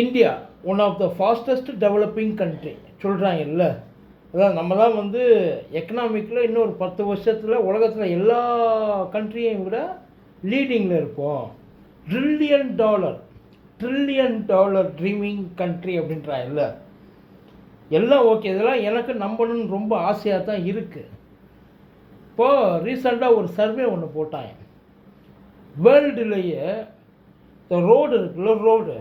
India one of the fastest developing country சொல்கிறாங்கல்ல அதான் நம்ம தான் வந்து எக்கனாமிக்கில் இன்னொரு பத்து வருஷத்தில் உலகத்தில் எல்லா கண்ட்ரியையும் விட லீடிங்கில் இருப்போம். Trillion dollar trillion dollar dreaming country அப்படின்றாங்கல்ல? எல்லாம் ஓகே இதெல்லாம் எனக்கு நம்பணும்னு ரொம்ப ஆசையாக தான் இருக்குது இப்போது ரீசெண்டாக ஒரு சர்வே ஒன்று போட்டாங்க. வேர்ல்டுலேயே இந்த ரோடு இருக்குல்ல ரோடு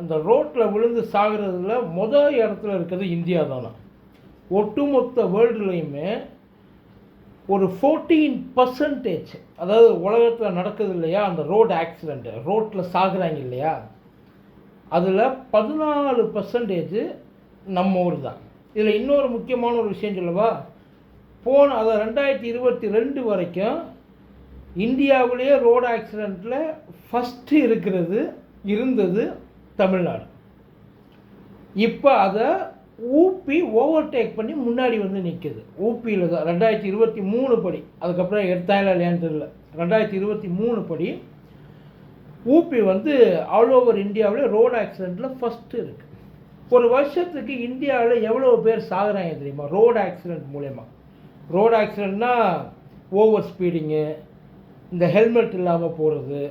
அந்த ரோட்டில் விழுந்து சாகிறதுல முதல் இடத்துல இருக்கிறது இந்தியா தானே? ஒட்டுமொத்த வேர்ல்டுலேயுமே ஒரு ஃபோர்டீன் பர்சன்டேஜ் அதாவது உலகத்தில் நடக்குது இல்லையா அந்த ரோடு ஆக்சிடெண்ட்டு ரோட்டில் சாகுறாங்க இல்லையா? அதில் பதினாலு பர்சன்டேஜ் நம்ம ஊர் தான். இதில் இன்னொரு முக்கியமான ஒரு விஷயம் சொல்லவா? போன அதை ரெண்டாயிரத்தி இருபத்தி ரெண்டு வரைக்கும் இந்தியாவிலேயே ரோடு ஆக்சிடெண்ட்டில் ஃபஸ்ட்டு இருக்கிறது இருந்தது தமிழ்நாடு. இப்போ அதை ஊபி ஓவர்டேக் பண்ணி முன்னாடி வந்து நிற்குது ஊபியில் தான் ரெண்டாயிரத்தி இருபத்தி மூணு படி. அதுக்கப்புறம் எடுத்தாங்களா இல்லையான்னு தெரியல. ரெண்டாயிரத்தி இருபத்தி மூணு படி ஊபி வந்து ஆல் ஓவர் இந்தியாவில் ரோடு ஆக்சிடெண்ட்டில் ஃபஸ்ட்டு இருக்குது ஒரு வருஷத்துக்கு இந்தியாவில் எவ்வளோ பேர் சாகுறாங்க தெரியுமா? ரோடு ஆக்சிடெண்ட் மூலயமா. ரோடு ஆக்சிடெண்ட்னா ஓவர் ஸ்பீடிங்கு இந்த ஹெல்மெட் இல்லாமல் போகிறது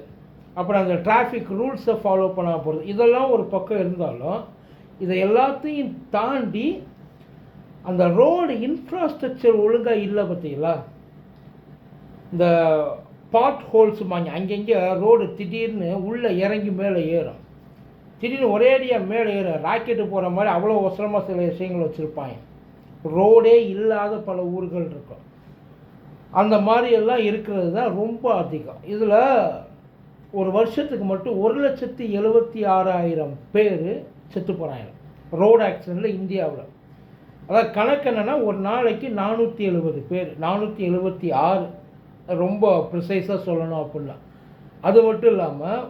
அப்புறம் அந்த டிராஃபிக் ரூல்ஸை ஃபாலோ பண்ண போகிறது இதெல்லாம் ஒரு பக்கம் இருந்தாலும் இதை எல்லாத்தையும் தாண்டி அந்த ரோடு இன்ஃப்ராஸ்ட்ரக்சர் ஒழுங்காக இல்லை பார்த்தீங்களா? இந்த பாட் ஹோல்ஸ் வாங்கி அங்கங்கே ரோடு திடீர்னு உள்ளே இறங்கி மேலே ஏறும். திடீர்னு ஒரேடியாக மேலே ஏறும். ராக்கெட்டு போகிற மாதிரி அவ்வளோ அவசரமாக சில விஷயங்கள் வச்சுருப்பாங்க. ரோடே இல்லாத பல ஊர்கள் இருக்கும். அந்த மாதிரி எல்லாம் இருக்கிறது தான் ரொம்ப அதிகம். இதில் ஒரு வருஷத்துக்கு மட்டும் ஒரு லட்சத்தி எழுபத்தி ஆறாயிரம் பேர் செத்து போகிறாங்க ரோடு ஆக்சிடெண்ட்டில் இந்தியாவில். அதாவது கணக்கு என்னென்னா ஒரு நாளைக்கு நானூற்றி எழுபது பேர் நானூற்றி எழுபத்தி ஆறு. ரொம்ப ப்ரிசைஸாக சொல்லணும் அப்படின்னா. அது மட்டும் இல்லாமல்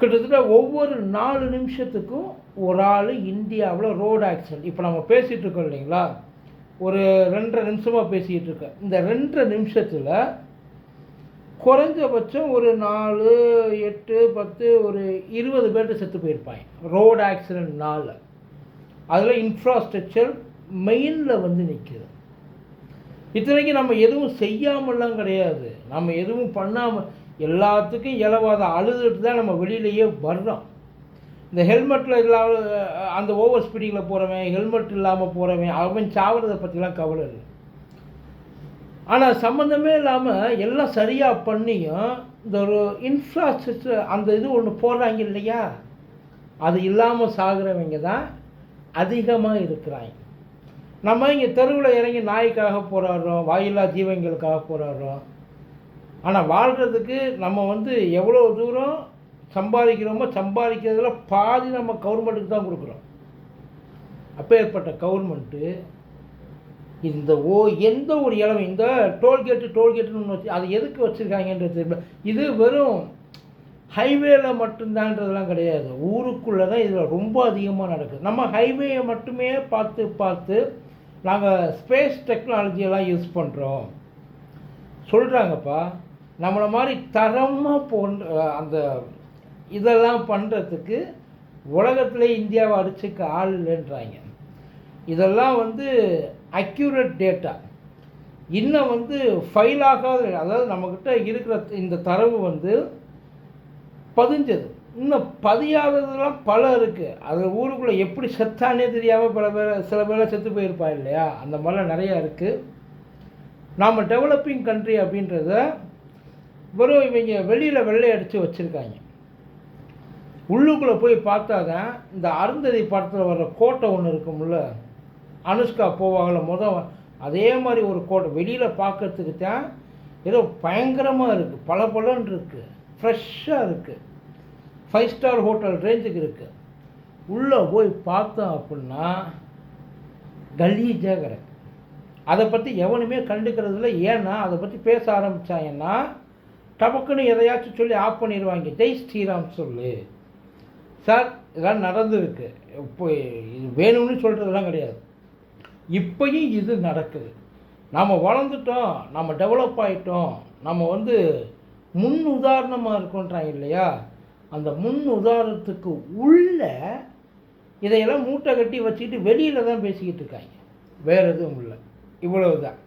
கிட்டத்தட்ட ஒவ்வொரு நாலு நிமிஷத்துக்கும் ஒரு ஆள் இந்தியாவில் ரோடு ஆக்சிடென்ட் இப்போ நம்ம பேசிகிட்டு இருக்கோம் இல்லைங்களா? ஒரு ரெண்டரை நிமிஷமாக பேசிக்கிட்டு இருக்கேன் இந்த ரெண்டரை நிமிஷத்தில் குறைஞ்சபட்சம் ஒரு நாலு எட்டு பத்து ஒரு இருபது பேர்கிட்ட செத்து போயிருப்பாங்க. ரோடு ஆக்சிடென்ட்னால அதில் இன்ஃப்ராஸ்ட்ரக்சர் மெயினில் வந்து நிற்கிது இத்தனைக்கு நம்ம எதுவும் செய்யாமலாம் கிடையாது. நம்ம எதுவும் பண்ணாமல் எல்லாத்துக்கும் இலவாத அழுதுட்டு தான் நம்ம வெளியிலேயே வர்றோம். இந்த ஹெல்மெட்டில் இல்லாத அந்த ஓவர் ஸ்பீடிங்கில் போகிறவன் ஹெல்மெட் இல்லாமல் போகிறவன் அவன் சாவறதை பற்றிலாம் கவலை இல்லை. ஆனால் சம்மந்தமே இல்லாமல் எல்லாம் சரியாக பண்ணியும் இந்த ஒரு இன்ஃப்ராஸ்ட்ரக்சர் அந்த இது ஒன்று போடுறாங்க இல்லையா? அது இல்லாமல் சாகுறவங்க தான் அதிகமாக இருக்கிறாங்க. நம்ம இங்கே தெருவில் இறங்கி நாய்க்காக போராடுறோம் வாயில்லா ஜீவங்களுக்காக போராடுறோம். ஆனால் வாழ்கிறதுக்கு நம்ம வந்து எவ்வளோ தூரம் சம்பாதிக்கிறோமோ சம்பாதிக்கிறதுல பாதி நம்ம கவர்மெண்ட்டுக்கு தான் கொடுக்குறோம். அப்பேற்பட்ட கவர்மெண்ட்டு இந்த ஓ எந்த ஒரு இடம் இந்த டோல்கேட்டு டோல்கேட்டுன்னு ஒன்று வச்சு அது எதுக்கு வச்சுருக்காங்கன்றது தெரியல இது வெறும் ஹைவேல மட்டும்தான்றதெல்லாம் கிடையாது. ஊருக்குள்ளே தான் இதில் ரொம்ப அதிகமாக நடக்குது. நம்ம ஹைவேயை மட்டுமே பார்த்து பார்த்து நாங்கள் ஸ்பேஸ் டெக்னாலஜியெல்லாம் யூஸ் பண்ணுறோம் சொல்கிறாங்கப்பா நம்மளை மாதிரி தரமாக போன்ற அந்த இதெல்லாம் பண்ணுறதுக்கு உலகத்திலே இந்தியாவை அடிச்சுக்க ஆள் இல்லைன்றாங்க. இதெல்லாம் வந்து அக்யூரேட் டேட்டா இன்னும் வந்து ஃபைல் ஆகாத அதாவது நம்மக்கிட்ட இருக்கிற இந்த தரவு வந்து பதிஞ்சது. இன்னும் பதியாததுலாம் பல இருக்குது அது ஊருக்குள்ளே எப்படி செத்தானே தெரியாமல் பல பேர் சில பேர் செத்து போயிருப்பா இல்லையா? அந்த மாதிரிலாம் நிறையா இருக்குது நாம் டெவலப்பிங் கண்ட்ரி அப்படின்றத வெறும் இவங்க வெளியில் வெள்ளை அடித்து வச்சுருக்காங்க. உள்ளுக்குள்ளே போய் பார்த்தா தான் இந்த அருந்ததி படத்தில் வர்ற கோட்டை ஒன்று இருக்கும்ல அனுஷ்கா போவாங்கள முத அதே மாதிரி ஒரு கோட்டை வெளியில் பார்க்கறதுக்கு தான் ஏதோ பயங்கரமாக இருக்குது பல பலன்னு இருக்குது ஃப்ரெஷ்ஷாக இருக்குது ஃபைவ் ஸ்டார் ஹோட்டல் ரேஞ்சுக்கு இருக்குது உள்ளே போய் பார்த்தோம் அப்படின்னா கலீஜாக கிடக்கு அதை பற்றி எவனுமே கண்டுக்கிறதில்ல ஏன்னா அதை பற்றி பேச ஆரம்பித்தாங்கன்னா டபக்குன்னு எதையாச்சும் சொல்லி ஆஃப் பண்ணிடுவாங்க. ஜெய் ஸ்ரீராம் சொல்லு. சார் இதெல்லாம் நடந்திருக்கு. இப்போ இது வேணும்னு சொல்கிறதுலாம் கிடையாது. இப்பையும் இது நடக்குது. நாம் வளர்ந்துட்டோம் நம்ம டெவலப் ஆகிட்டோம் நம்ம வந்து முன் உதாரணமாக இருக்கோன்றாங்க இல்லையா? அந்த முன் உதாரணத்துக்கு உள்ள இதையெல்லாம் மூட்டை கட்டி வச்சுக்கிட்டு வெளியில் தான் பேசிக்கிட்டு இருக்காங்க. வேறு எதுவும் இல்லை. இவ்வளவு தான்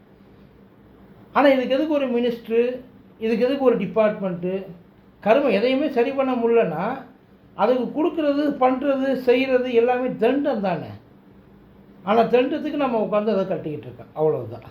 ஆனால் இதுக்கு எதுக்கு ஒரு மினிஸ்ட்ரு இதுக்கு எதுக்கு ஒரு டிபார்ட்மெண்ட்டு கருமம் எதையுமே சரி பண்ண முடிலன்னா அதுக்கு கொடுக்குறது பண்ணுறது செய்கிறது எல்லாமே தண்டம் தானே. ஆனால் தண்டத்துக்கு நம்ம உட்காந்து அதை கட்டிக்கிட்டு இருக்கோம். அவ்வளோதான்